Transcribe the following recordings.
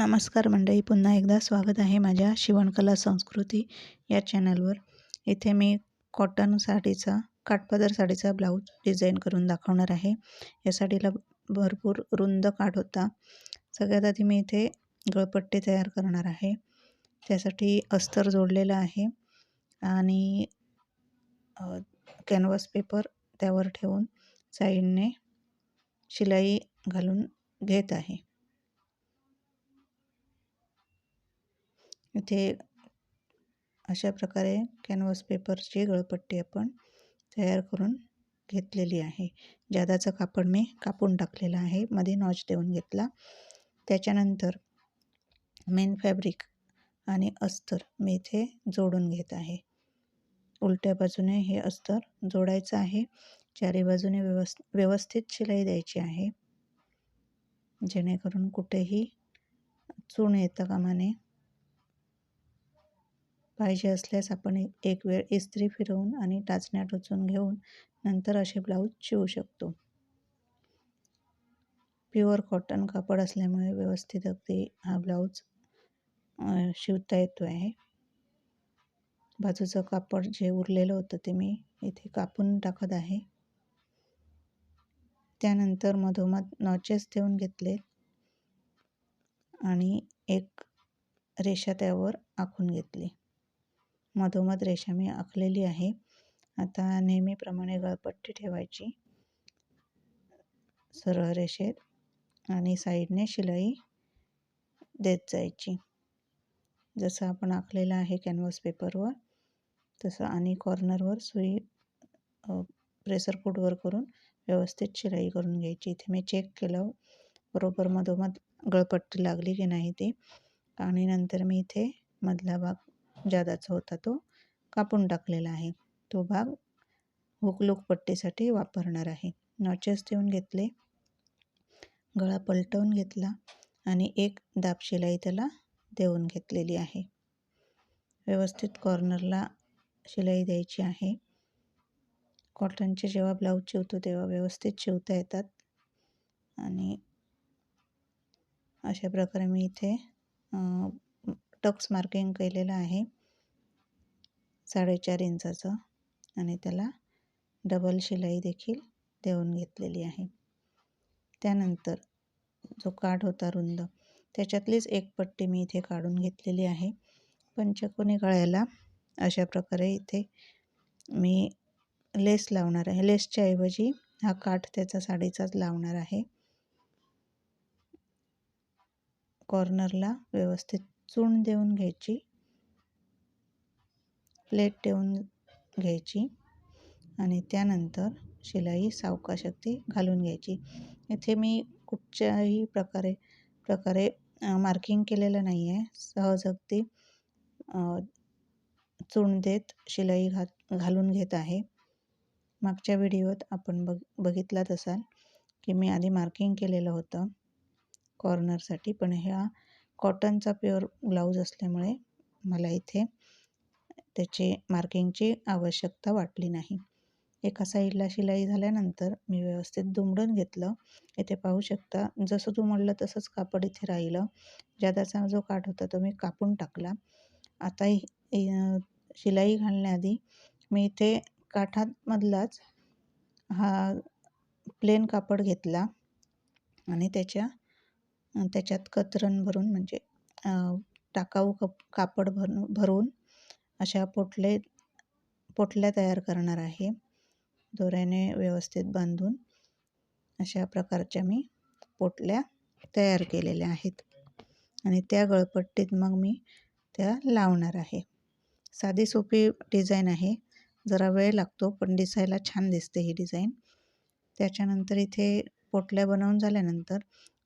नमस्कार मंडळी पुन्हा एकदा स्वागत आहे माझ्या शिवणकला संस्कृती या चॅनलवर. इथे मी कॉटन साडीचा काठपदर साडीचा ब्लाऊज डिझाईन करून दाखवणार आहे. या साडीला भरपूर रुंद काठ होता. सगळ्यात आधी मी इथे गळपट्टी तयार करणार आहे. त्यासाठी अस्तर जोडलेलं आहे आणि कॅनव्हास पेपर त्यावर ठेवून साईडने शिलाई घालून घेत आहे. इथे अशा प्रकारे कॅनव्हास पेपरची गळपट्टी आपण तयार करून घेतलेली आहे. जादाचं कापड मी कापून टाकलेलं आहे. मध्ये नॉच देऊन घेतला. त्याच्यानंतर मेन फॅब्रिक आणि अस्तर मी इथे जोडून घेत आहे. उलट्या बाजूने हे अस्तर जोडायचं आहे. चारी बाजूने व्यवस् व्यवस्थित शिलाई द्यायची आहे. जेणेकरून कुठेही चूण येता कामाने पाहिजे असल्यास आपण एक वेळ इस्त्री फिरवून आणि टाचण्या टोचून घेऊन नंतर असे ब्लाऊज शिवू शकतो. प्युअर कॉटन कापड असल्यामुळे व्यवस्थित अगदी हा ब्लाऊज शिवता येतो आहे. बाजूचं कापड जे उरलेलं होतं ते मी इथे कापून टाकत आहे. त्यानंतर मधोमध नॉचेस देऊन घेतले आणि एक रेषा त्यावर आखून घेतली. मधोमध रेषा मी आखलेली आहे. आता नेहमीप्रमाणे गळपट्टी ठेवायची. सरळ रेषेत आणि साईडने शिलाई देत जायची. जसं आपण आखलेलं आहे कॅनव्हास पेपरवर तसं आणि कॉर्नरवर सुई प्रेसर फूटवर करून व्यवस्थित शिलाई करून घ्यायची. इथे मी चेक केलं बरोबर मधोमध गळपट्टी लागली की नाही ती. आणि नंतर मी इथे मधला भाग जादाचा होता तो कापून टाकलेला आहे. तो भाग हुकलूक पट्टीसाठी वापरणार आहे. नॉचेस देऊन घेतले. गळा पलटवून घेतला आणि एक दाब शिलाई त्याला देऊन घेतलेली आहे. व्यवस्थित कॉर्नरला शिलाई द्यायची आहे. कॉटनचे जेव्हा ब्लाऊज शिवतो तेव्हा व्यवस्थित शिवता येतात. आणि अशा प्रकारे मी इथे टक्स मार्किंग केलेलं आहे. साडेचार इंचाचं. आणि त्याला डबल शिलाई देखील देऊन घेतलेली आहे. त्यानंतर जो काठ होता रुंद त्याच्यातलीच एक पट्टी मी इथे काढून घेतलेली आहे. पंचकोनी गळ्याला अशा प्रकारे इथे मी लेस लावणार आहे. लेसच्या ऐवजी हा काठ त्याचा साडीचाच लावणार आहे. कॉर्नरला व्यवस्थित चूण देऊन घ्यायची. प्लेट देऊन घ्यायची. आणि त्यानंतर शिलाई सावकाश अगदी घालून घ्यायची. इथे मी कुठच्याही प्रकारे प्रकारे मार्किंग केलेलं नाही आहे सहज अगदी चूण देत शिलाई घा घालून घेत आहे. मागच्या व्हिडिओत आपण बघ बघितलात असाल की मी आधी मार्किंग केलेलं होतं. कॉर्नरसाठी पण ह्या कॉटनचा प्युअर ब्लाऊज असल्यामुळे मला इथे त्याची मार्किंगची आवश्यकता वाटली नाही. एका साईडला शिलाई झाल्यानंतर मी व्यवस्थित दुमडून घेतलं. इथे पाहू शकता जसं तू म्हणलं तसंच कापड इथे राहिलं. ज्यादाचा जो काठ होता तो मी कापून टाकला. आता शिलाई घालण्याआधी मी इथे काठामधलाच हा प्लेन कापड घेतला आणि त्याच्या त्याच्यात कतरण भरून म्हणजे टाकाऊ कप कापड भरून भरून अशा पोटले पोटल्या तयार करणार आहे. दोऱ्याने व्यवस्थित बांधून अशा प्रकारच्या मी पोटल्या तयार केलेल्या आहेत. आणि त्या गळपट्टीत मग मी त्या लावणार आहे. साधी सोपी डिझाईन आहे. जरा वेळ लागतो पण दिसायला छान दिसते ही डिझाईन. त्याच्यानंतर इथे पोटल्या बनवून झाल्यानंतर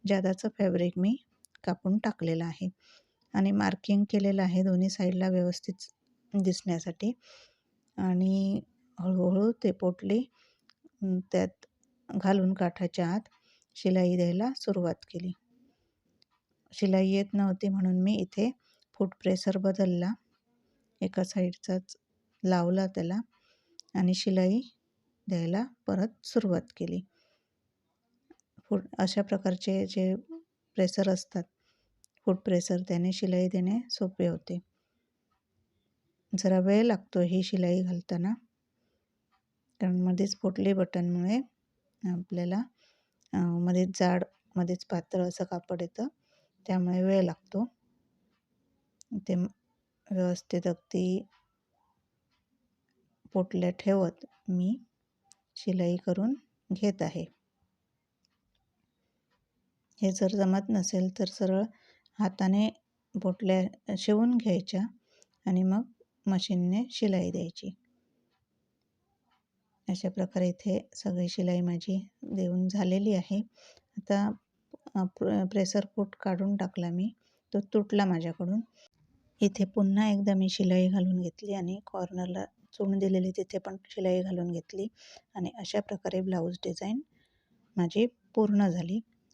जादाचं फॅब्रिक मी कापून टाकलेलं आहे. आणि मार्किंग केलेलं आहे दोन्ही साईडला व्यवस्थित दिसण्यासाठी. आणि हळूहळू ते पोटली त्यात घालून काठाच्या आत शिलाई द्यायला सुरुवात केली. शिलाई येत नव्हती म्हणून मी इथे फूट प्रेसर बदलला. एका साईडचाच लावला त्याला आणि शिलाई द्यायला परत सुरुवात केली. फूड अशा प्रकारचे जे प्रेसर असतात फूड प्रेसर त्याने शिलाई देणे सोपे होते. जरा वेळ लागतो ही शिलाई घालताना. कारण मध्येच फुटले बटनमुळे आपल्याला मध्येच जाड मध्येच पातळ असं कापड येतं. त्यामुळे वेळ लागतो. ते व्यवस्थित अगदी पोटल्या ठेवत मी शिलाई करून घेत आहे. हे जर जमत नसेल तर सरळ हाताने बोटल्या शिवून घ्यायच्या आणि मग मशीनने शिलाई द्यायची. अशा प्रकारे इथे सगळी शिलाई माझी देऊन झालेली आहे. आता प्रेसर फूट काढून टाकला मी. तो तुटला माझ्याकडून. इथे पुन्हा एकदा मी शिलाई घालून घेतली आणि कॉर्नरला चून दिलेली तिथे पण शिलाई घालून घेतली. आणि अशा प्रकारे ब्लाऊज डिझाईन माझी पूर्ण झाली.